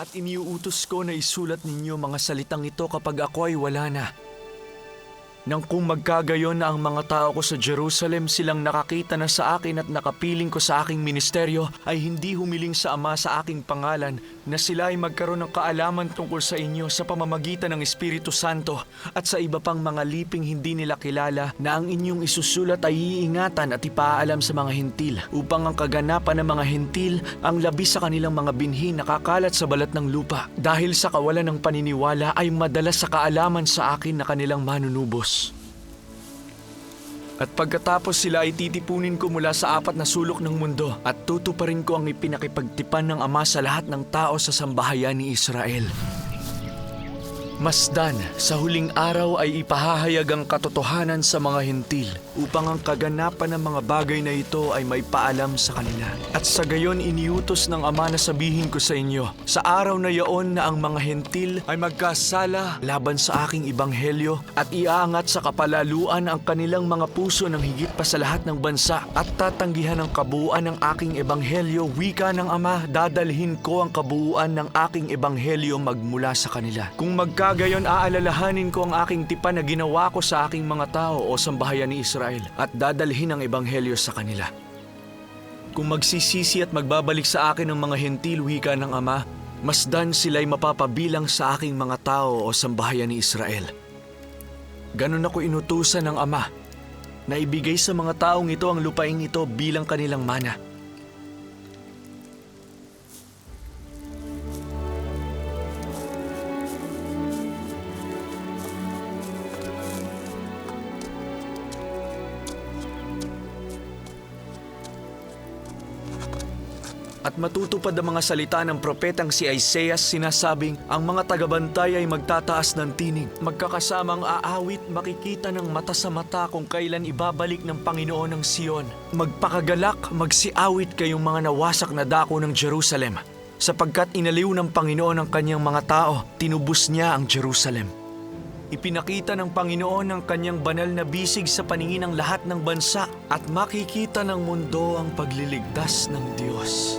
At iniuutos ko na isulat ninyo mga salitang ito kapag ako ay wala na. Nang kung magkagayon na ang mga tao ko sa Jerusalem silang nakakita na sa akin at nakapiling ko sa aking ministeryo ay hindi humiling sa Ama sa aking pangalan na sila ay magkaroon ng kaalaman tungkol sa inyo sa pamamagitan ng Espiritu Santo at sa iba pang mga liping hindi nila kilala na ang inyong isusulat ay iingatan at ipaalam sa mga hentil upang ang kaganapan ng mga hentil ang labis sa kanilang mga binhi nakakalat sa balat ng lupa dahil sa kawalan ng paniniwala ay madalas sa kaalaman sa akin na kanilang manunubos. At pagkatapos sila ay titipunin ko mula sa apat na sulok ng mundo at tutuparin ko ang ipinakipagtipan ng Ama sa lahat ng tao sa sambahayan ni Israel. Masdan, sa huling araw ay ipahahayag ang katotohanan sa mga hentil upang ang kaganapan ng mga bagay na ito ay may paalam sa kanila. At sa gayon iniutos ng Ama na sabihin ko sa inyo, sa araw na yaon na ang mga hentil ay magkasala laban sa aking ibanghelyo at iaangat sa kapalaluan ang kanilang mga puso ng higit pa sa lahat ng bansa at tatanggihan ang kabuuan ng aking ebanghelyo, wika ng Ama, dadalhin ko ang kabuuan ng aking ebanghelyo magmula sa kanila. Kung magkagayon aalalahanin ko ang aking tipan na ginawa ko sa aking mga tao o sambahayan ni Israel at dadalhin ang ebanghelyo sa kanila. Kung magsisisi at magbabalik sa akin ang mga hentil wika ng Ama, masdan sila'y mapapabilang sa aking mga tao o sambahayan ni Israel. Ganon ako inutusan ng Ama na ibigay sa mga taong ito ang lupaing ito bilang kanilang mana. At matutupad ang mga salita ng propetang si Isaiah sinasabing ang mga tagabantay ay magtataas ng tinig. Magkakasamang aawit makikita ng mata sa mata kung kailan ibabalik ng Panginoon ng Siyon. Magpakagalak, magsiawit kayong mga nawasak na dako ng Jerusalem. Sapagkat inaliw ng Panginoon ang kanyang mga tao, tinubos niya ang Jerusalem. Ipinakita ng Panginoon ang kanyang banal na bisig sa paningin ng lahat ng bansa at makikita ng mundo ang pagliligtas ng Diyos.